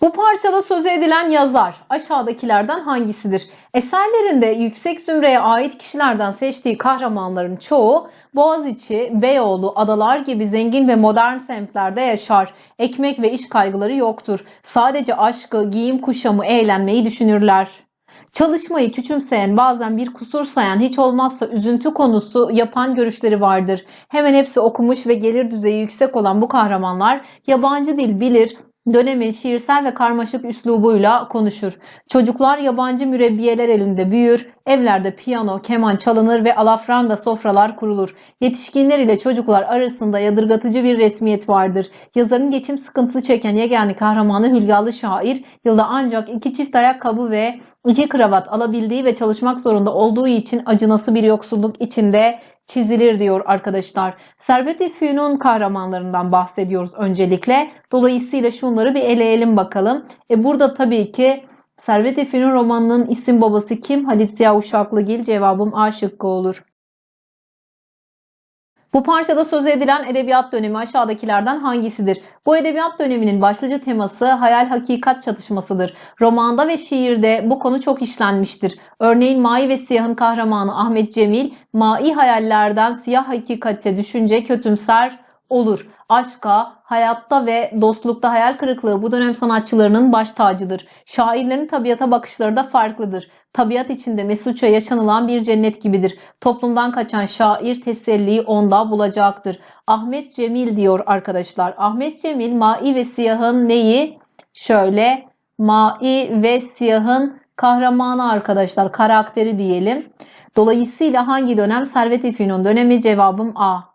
Bu parçada söz edilen yazar aşağıdakilerden hangisidir? Eserlerinde yüksek zümreye ait kişilerden seçtiği kahramanların çoğu Boğaziçi, Beyoğlu, Adalar gibi zengin ve modern semtlerde yaşar. Ekmek ve iş kaygıları yoktur. Sadece aşkı, giyim kuşamı, eğlenmeyi düşünürler. Çalışmayı küçümseyen, bazen bir kusur sayan, hiç olmazsa üzüntü konusu yapan görüşleri vardır. Hemen hepsi okumuş ve gelir düzeyi yüksek olan bu kahramanlar yabancı dil bilir, dönemin şiirsel ve karmaşık üslubuyla konuşur. Çocuklar yabancı mürebbiyeler elinde büyür, evlerde piyano, keman çalınır ve alafranga sofralar kurulur. Yetişkinler ile çocuklar arasında yadırgatıcı bir resmiyet vardır. Yazarın geçim sıkıntısı çeken yegane kahramanı hülyalı şair, yılda ancak iki çift ayakkabı ve iki kravat alabildiği ve çalışmak zorunda olduğu için acınası bir yoksulluk içinde çizilir diyor arkadaşlar. Servet-i Fünun kahramanlarından bahsediyoruz öncelikle. Dolayısıyla şunları bir eleyelim bakalım. E burada tabii ki Servet-i Fünun romanının isim babası kim? Halit Ziya Uşaklıgil cevabım A şıkkı olur. Bu parçada söz edilen edebiyat dönemi aşağıdakilerden hangisidir? Bu edebiyat döneminin başlıca teması hayal-hakikat çatışmasıdır. Romanda ve şiirde bu konu çok işlenmiştir. Örneğin Mai ve Siyah'ın kahramanı Ahmet Cemil, mai hayallerden siyah hakikate düşünce kötümser olur. Aşka, hayatta ve dostlukta hayal kırıklığı bu dönem sanatçılarının baş tacıdır. Şairlerin tabiata bakışları da farklıdır. Tabiat içinde mesutça yaşanılan bir cennet gibidir. Toplumdan kaçan şair teselliyi onda bulacaktır. Ahmet Cemil diyor arkadaşlar. Ahmet Cemil Mai ve Siyah'ın neyi? Şöyle Mai ve Siyah'ın kahramanı arkadaşlar. Karakteri diyelim. Dolayısıyla hangi dönem? Servet-i Fünun dönemi cevabım A.